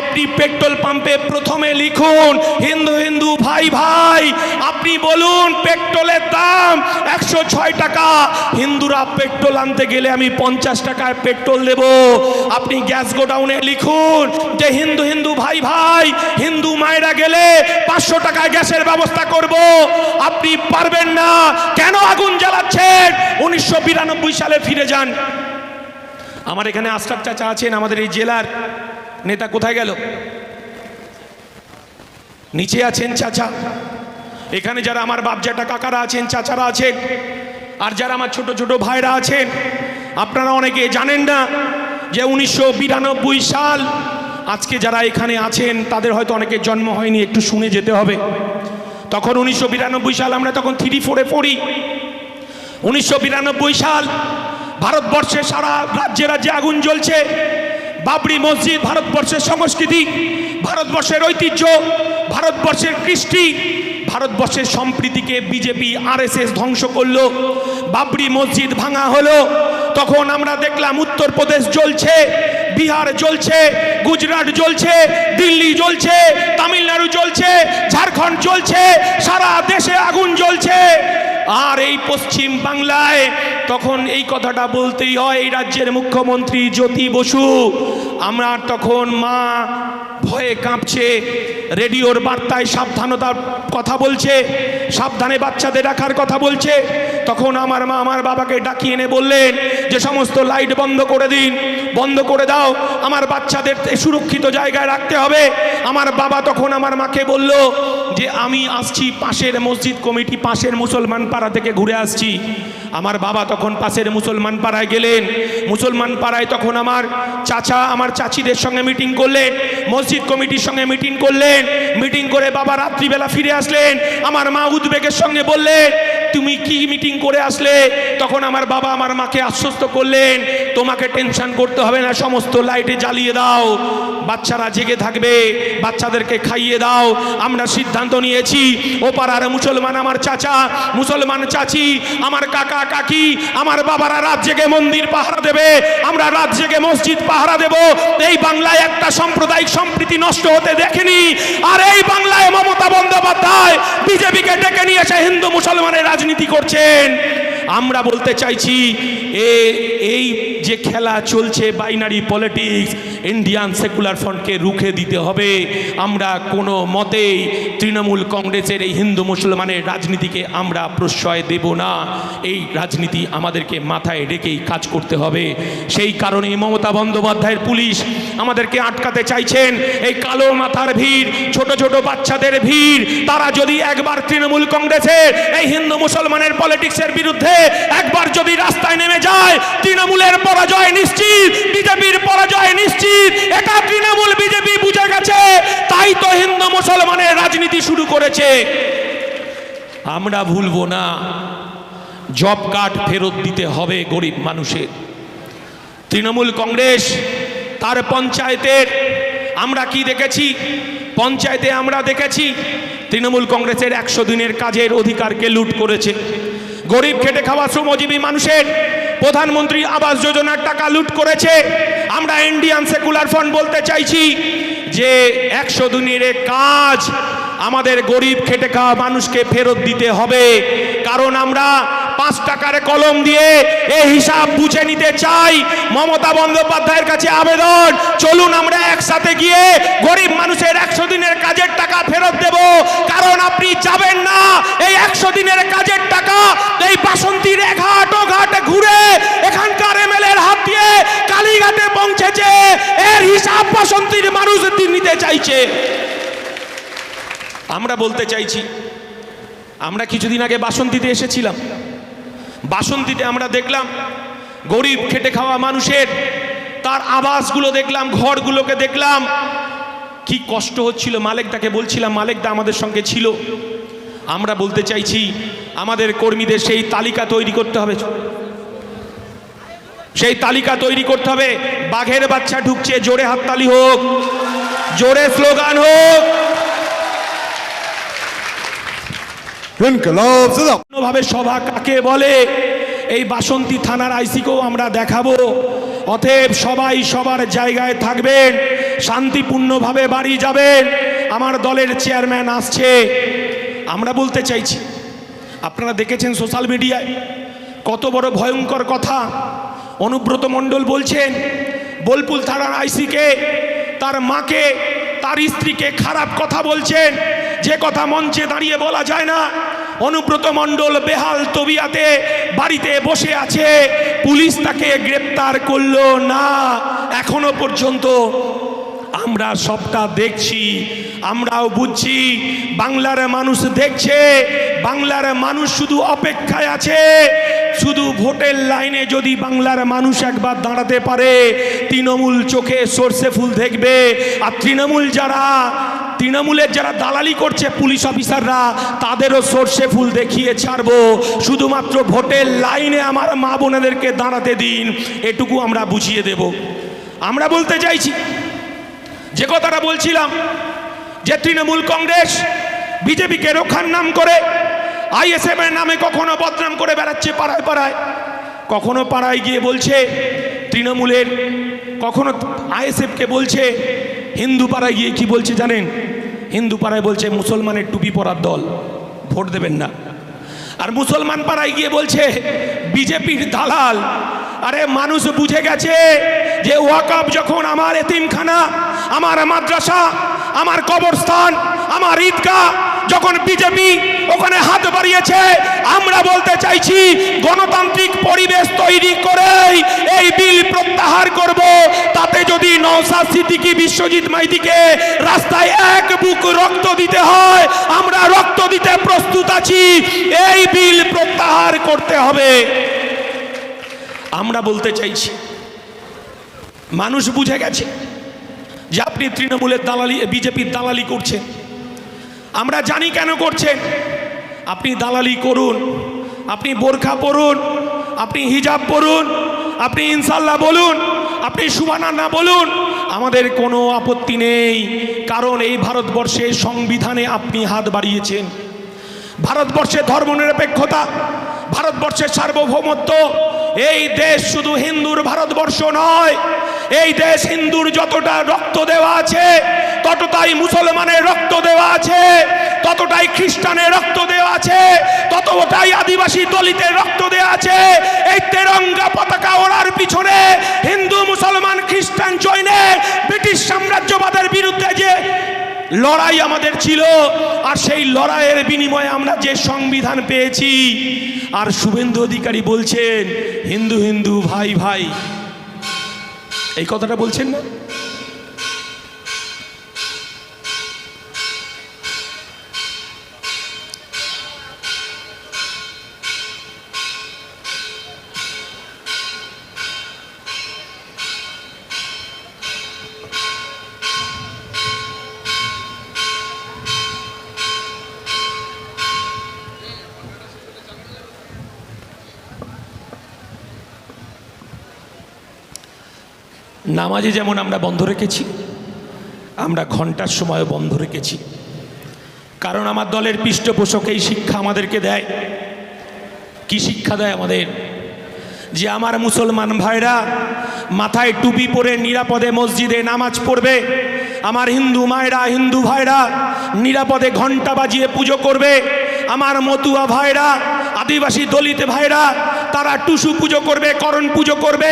আপনি পেট্রোল পাম্পে প্রথমে লিখুন, হিন্দু হিন্দু, ভাই ভাই, আপনি বলুন পেট্রোলের দাম একশো ছয় টাকা। হিন্দুরা পেট্রোল আনতে গেলে আমি পঞ্চাশ টাকায় পেট্রোল দেব। আপনি গ্যাস গোডাউনে লিখুন, যে হিন্দু হিন্দু, ভাই ভাই, হিন্দু মায়েরা গেলে পাঁচশো টাকায় গ্যাসের ব্যবস্থা করব। আপনি পারবেন না, কেন আগুন জ্বালাচ্ছেন? উনিশশো বিরানব্বই সালে ফিরে যান। আমার এখানে আশরাফ চাচা আছেন, আমাদের এই জেলার নেতা কোথায় গেল? নিচে আছেন চাচা। এখানে যারা আমার বাপজাটা কাকারা আছেন, চাচারা আছেন, আর যারা আমার ছোট ছোট ভাইরা আছেন, আপনারা অনেকে জানেন না যে উনিশশো বিরানব্বই সাল আজকে যারা এখানে আছেন, তাদের হয়তো অনেকের জন্ম হয়নি, একটু শুনে যেতে হবে। তখন উনিশশো বিরানব্বই সাল আমরা তখন থ্রি ফোরে পড়ি। উনিশশো বিরানব্বই সাল ভারতবর্ষে সারা রাজ্যে রাজ্যে আগুন জ্বলছে। বাবরি মসজিদ ভারতবর্ষের সংস্কৃতি, ভারতবর্ষের ঐতিহ্য, ভারতবর্ষের কৃষ্টি, ভারতবর্ষের সম্প্রীতিকে বিজেপি আরএসএস ধ্বংস করল। বাবরি মসজিদ ভাঙা হলো। তখন আমরা দেখলাম উত্তরপ্রদেশ জ্বলছে, বিহার জ্বলছে, গুজরাট জ্বলছে, দিল্লি জ্বলছে, তামিলনাড়ু ঝাড়খণ্ড জ্বলছে সারা দেশে আগুন জ্বলছে। আর এই পশ্চিম বাংলায় তখন এই কথাটা বলতেই হয়, এই রাজ্যের মুখ্যমন্ত্রী জ্যোতি বসু। আমার তখন মা ভয়ে কাঁপছে, রেডিওর বার্তায় সাবধানতার কথা বলছে, সাবধানে বাচ্চাদের রাখার কথা বলছে। তখন আমার মা আমার বাবাকে ডাকিয়ে এনে বললেন যে, সমস্ত লাইট বন্ধ করে দিন, বন্ধ করে দাও। আমার বাচ্চাদের সুরক্ষিত জায়গায় রাখতে হবে। আমার বাবা তখন আমার মাকে বলল যে আমি আসছি পাশের মসজিদ কমিটি, পাশের মুসলমান পাড়া থেকে ঘুরে আসছি। আমার বাবা তখন পাশের মুসলমান পাড়ায় গেলেন। মুসলমান পাড়ায় তখন আমার চাচা, আমার চাচিদের সঙ্গে মিটিং করলেন। মসজিদ কমিটির সঙ্গে মিটিং করলেন। মিটিং করে বাবা রাত্রিবেলা ফিরে আসলেন। আমার মা উদ্বেগের সঙ্গে বললেন তুমি কি মিটিং করে আসলে? তখন আমার বাবা আমার মাকে আশ্বস্ত করলেন, তোমাকে টেনশন করতে হবে না, সমস্ত লাইটে জ্বালিয়ে দাও। বাচ্চারা জেগে থাকবে, বাচ্চাদেরকে খাইয়ে দাও। আমরা সিদ্ধান্ত নিয়েছি, ও পাড়ার মুসলমান আমার চাচা, মুসলমান চাচি, আমার কাকা, কাকি, আমার বাবারা রাত জেগে মন্দির পাহারা দেবে, আমরা রাত জেগে মসজিদ পাহারা দেব। এই বাংলায় একটা সাম্প্রদায়িক সম্প্রীতি নষ্ট হতে দেখেনি। আর এই বাংলায় মমতা বন্দ্যোপাধ্যায়, বিজেপিকে ডেকে নিয়ে এসে হিন্দু মুসলমানের রাজনীতি করছেন। আমরা বলতে চাইছি, এ, এই যে খেলা চলছে বাইনারি পলিটিক্স ইন্ডিয়ান সেকুলার ফ্রন্টকে রুখে দিতে হবে। আমরা কোনো মতেই তৃণমূল কংগ্রেসের এই হিন্দু মুসলমানের রাজনীতিকে আমরা প্রশ্রয় দেব না। এই রাজনীতি আমাদেরকে মাথায় রেখেই কাজ করতে হবে। সেই কারণে মমতা বন্দ্যোপাধ্যায়ের পুলিশ আমাদেরকে আটকাতে চাইছেন। এই কালো মাথার ভিড়, ছোট ছোট বাচ্চাদের ভিড়, তারা যদি একবার তৃণমূল কংগ্রেসের, এই হিন্দু মুসলমানের পলিটিক্সের বিরুদ্ধে একবার যদি রাস্তায় নেমে যায়, তৃণমূলের পরাজয় নিশ্চিত, বিজেপির পরাজয় নিশ্চিত। এটা তৃণমূল, বিজেপি বুঝে গেছে। তাই তো হিন্দু মুসলমানের রাজনীতি শুরু করেছে। আমরা ভুলবো না। জব কার্ড ফেরত দিতে হবে গরিব মানুষের। তৃণমূল কংগ্রেস, তার পঞ্চায়েতের, আমরা কি দেখেছি? পঞ্চায়েতে আমরা দেখেছি, তৃণমূল কংগ্রেসের একশো দিনের কাজের অধিকারকে লুট করেছে। গরিব খেটে খাওয়া শ্রমজীবী মানুষের প্রধানমন্ত্রী আবাস যোজনার টাকা লুট করেছে। আমরা ইন্ডিয়ান সেকুলার ফান্ড বলতে চাইছি যে একশো দিনের কাজ আমাদের গরিব খেটে খাওয়া মানুষকে ফেরত দিতে হবে। কারণ আমরা পাঁচ টাকার কলম দিয়ে এই হিসাব বুঝে নিতে চাই। মমতা বন্দ্যোপাধ্যায়ের কাছে আবেদন, চলুন আমরা একসাথে গিয়ে গরিব মানুষের একশো দিনের কাজের টাকা ফেরত দেব। কারণ আপনি যাবেন না, এই একশো দিনের কাজের টাকা এই বাসন্তীর ঘাট ও ঘাটে ঘুরে এখানকার এমএলএ এর হাত দিয়ে কালীঘাটে পৌঁছেছে। এর হিসাব বাসন্তীর মানুষ নিতে চাইছে। আমরা বলতে চাইছি, আমরা কিছুদিন আগে বাসন্তীতে এসেছিলাম। বাসন্তীতে আমরা দেখলাম গরিব খেটে খাওয়া মানুষের, তার আবাসগুলো দেখলাম, ঘরগুলোকে দেখলাম। কি কষ্ট হচ্ছিল মালেকদাকে বলছিলাম মালেকদা আমাদের সঙ্গে ছিল। আমরা বলতে চাইছি, আমাদের কর্মীদের সেই তালিকা তৈরি করতে হবে। সেই তালিকা তৈরি করতে হবে। বাঘের বাচ্চা ঢুকছে, জোরে হাততালি হোক, জোরে স্লোগান হোক। ভাবে সভা কাকে বলে? এই বাসন্তী থানার আইসিকেও আমরা দেখাবো। অতএব সবাই সবার জায়গায় থাকবেন, শান্তিপূর্ণভাবে বাড়ি যাবেন। আমার দলের চেয়ারম্যান আসছে। আমরা বলতে চাইছি, আপনারা দেখেছেন সোশ্যাল মিডিয়ায় কত বড় ভয়ঙ্কর কথা। অনুব্রত মণ্ডল বলছেন বোলপুল থানার আইসিকে, তার মাকে, তার স্ত্রীকে খারাপ কথা বলছেন। যে কথা মঞ্চে দাঁড়িয়ে বলা যায় না অনুব্রত মণ্ডল বেহাল তবিয়াতে বাড়িতে বসে আছে। পুলিশ তাকে গ্রেপ্তার করল না। এখনও পর্যন্ত আমরা সবটা দেখছি, আমরাও বুঝছি। বাংলার মানুষ দেখছে, বাংলার মানুষ শুধু অপেক্ষায় আছে। শুধু ভোটের লাইনে যদি বাংলার মানুষ একবার দাঁড়াতে পারে, তৃণমূল চোখে সর্ষে ফুল দেখবে। আর তৃণমূল যারা তৃণমূলের যারা দালালি করছে পুলিশ অফিসাররা, তাদেরও সর্ষে ফুল দেখিয়ে ছাড়বো। শুধুমাত্র ভোটের লাইনে আমার মা বোনেদেরকে দাঁড়াতে দিন, এটুকু আমরা বুঝিয়ে দেব। আমরা বলতে চাইছি, যে কথাটা বলছিলাম, যে তৃণমূল কংগ্রেস বিজেপিকে রক্ষার নাম করে আইএসএফ এর নামে কখনো বদনাম করে বেড়াচ্ছে পাড়ায় পাড়ায়। কখনো পাড়ায় গিয়ে বলছে, তৃণমূলের, কখনো আইএসএফকে বলছে হিন্দু পাড়ায় গিয়ে কি বলছে জানেন? হিন্দু পাড়ায় বলছে, মুসলমানের টুপি পরার দল। ভোট দেবেন না। আর মুসলমান পাড়ায় গিয়ে বলছে, বিজেপির দালাল। আরে মানুষ বুঝে গেছে যে ওয়াকাব যখন আমার এতিমখানা, আমার মাদ্রাসা, আমার কবরস্থান আমার ঈদগাহ যখন বিজেপি ওখানে হাত বাড়িয়েছে, আমরা বলতে চাইছি, গণতান্ত্রিক পরিবেশ তৈরি করেই এই বিল প্রত্যাহার করব। তাতে যদি নওসাদ সিদ্দিকী, বিশ্বজিৎ মাইতিকে রাস্তায় এক বুক রক্ত দিতে হয়, আমরা রক্ত দিতে প্রস্তুত আছি। এই বিল প্রত্যাহার করতে হবে। আমরা বলতে চাইছি, মানুষ বুঝে গেছে যে আপনি তৃণমূলের দালালি, বিজেপির দালালি করছেন। আমরা জানি কেন করছেন। আপনি দালালি করুন, আপনি বোরখা পরুন, আপনি হিজাব পরুন, আপনি ইনশাল্লাহ বলুন, আপনি সুবানানা বলুন, আমাদের কোনো আপত্তি নেই, কারণ এই ভারতবর্ষের সংবিধানে আপনি হাত বাড়িয়েছেন। ভারতবর্ষের ধর্মনিরপেক্ষতা, ভারতবর্ষের সার্বভৌমত্ব, এই দেশ শুধু হিন্দুর ভারতবর্ষ নয় এই দেশ হিন্দুর যতটা রক্ত দেওয়া আছে, ততটাই মুসলমানের রক্ত দেওয়া আছে, ততটাই খ্রিস্টানের রক্ত দেওয়া আছে, ততটাই আদিবাসী দলিতের রক্ত দেওয়া আছে। এই তেরঙ্গা পতাকা ওড়ার পিছনে হিন্দু, মুসলমান, খ্রিস্টান জৈনে ব্রিটিশ সাম্রাজ্যবাদের বিরুদ্ধে যে লড়াই আমাদের ছিল, আর সেই লড়াইয়ের বিনিময়ে আমরা যে সংবিধান পেয়েছি। আর শুভেন্দু অধিকারী বলছেন, হিন্দু হিন্দু, ভাই ভাই এই কথাটা বলছেন না? নামাজে যেমন আমরা বন্ধ রেখেছি, আমরা ঘণ্টার সময় বন্ধ রেখেছি। কারণ আমার দলের পৃষ্ঠপোষক এই শিক্ষা আমাদেরকে দেয়। কি শিক্ষা দেয় আমাদের? যে আমার মুসলমান ভাইরা মাথায় টুপি পরে নিরাপদে মসজিদে নামাজ পড়বে, আমার হিন্দু মায়েরা, হিন্দু ভাইরা নিরাপদে ঘণ্টা বাজিয়ে পুজো করবে, আমার মতুয়া ভাইরা, আদিবাসী দলিত ভাইরা তারা টুসু পুজো করবে, করণ পুজো করবে,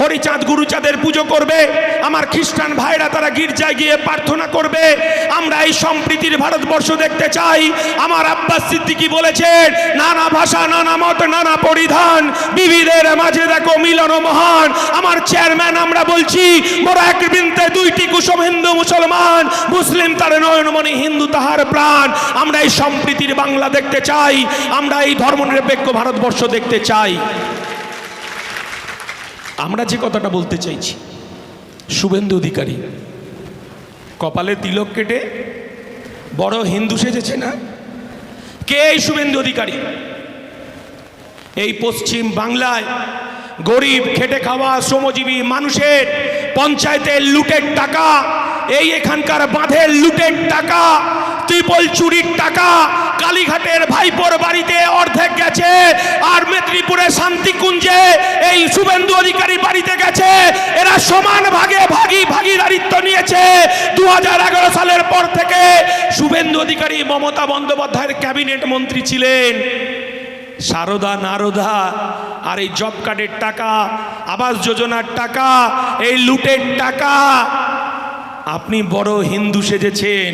হরিচাঁদ, গুরুচাঁদের পুজো করবে, আমার খ্রিস্টান ভাইরা তারা গির্জায় গিয়ে প্রার্থনা করবে। আমরা এই সম্প্রীতির ভারতবর্ষ দেখতে চাই। আমার আব্বাস সিদ্দিকি বলেছেন, নানা ভাষা, নানা মত, নানা পরিধান বিবিধের মাঝে দেখো মিলন মহান। আমার চেয়ারম্যান, আমরা বলছি বড় এক বৃন্তে দুইটি কুসুম হিন্দু মুসলমান, মুসলিম তার নয়নমণি, হিন্দু তাহার প্রাণ। আমরা এই সম্প্রীতির বাংলা দেখতে চাই, আমরা এই ধর্মনিরপেক্ষ ভারতবর্ষ দেখতে চাই। আমরা যে কথাটা বলতে চাইছি, শুভেন্দু অধিকারী, কপালে তিলক কেটে বড় হিন্দু সেজেছে না? কে এই শুভেন্দু অধিকারী? এই পশ্চিম বাংলায় গরিব, খেটে খাওয়া, শ্রমজীবী মানুষের পঞ্চায়েতের লুটের টাকা, এই এখানকার বাঁধের লুটের টাকা ত্রিপল চুরির টাকা কালীঘাটের ভাইপোর বাড়িতে অর্ধেক গেছে আর মেদিনীপুরে শান্তিকুঞ্জে এই শুভেন্দু অধিকারী বাড়িতে গেছে। এরা সমান ভাগে ভাগি ভাগিদারিত্ব নিয়েছে। দুহাজার এগারো সালের পর থেকে শুভেন্দু অধিকারী মমতা বন্দ্যোপাধ্যায়ের ক্যাবিনেট মন্ত্রী ছিলেন। সারদা নারদা আর এই জব কার্ডের টাকা, আবাস যোজনার টাকা, এই লুটের টাকা। আপনি বড় হিন্দু সেজেছেন।